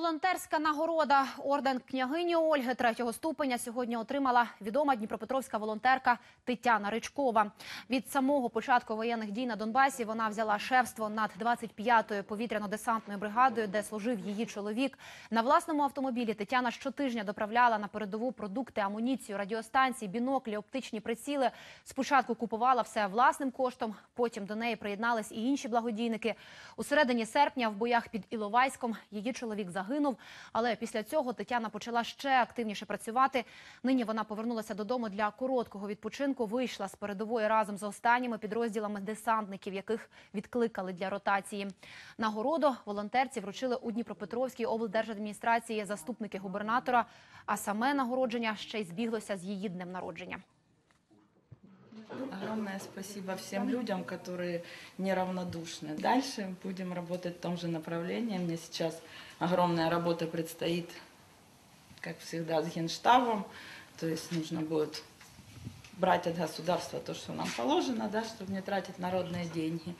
Волонтерська нагорода орден княгині Ольги третього ступеня сьогодні отримала відома дніпропетровська волонтерка Тетяна Ричкова. Від самого початку воєнних дій на Донбасі вона взяла шефство над 25-ю повітряно-десантною бригадою, де служив її чоловік. На власному автомобілі Тетяна щотижня доправляла на передову продукти, амуніцію, радіостанції, біноклі, оптичні приціли. Спочатку купувала все власним коштом, потім до неї приєднались і інші благодійники. У середині серпня в боях під Іловайськом її чоловік загинув. Але після цього Тетяна почала ще активніше працювати. Нині вона повернулася додому для короткого відпочинку. Вийшла з передової разом з останніми підрозділами десантників, яких відкликали для ротації. Нагороду волонтерці вручили у Дніпропетровській облдержадміністрації заступники губернатора. А саме нагородження ще й збіглося з її днем народження. Огромное спасибо всем людям, которые неравнодушны. Дальше будем работать в том же направлении. Мне сейчас огромная работа предстоит, как всегда, с Генштабом. То есть нужно будет брать от государства то, что нам положено, да, чтобы не тратить народные деньги.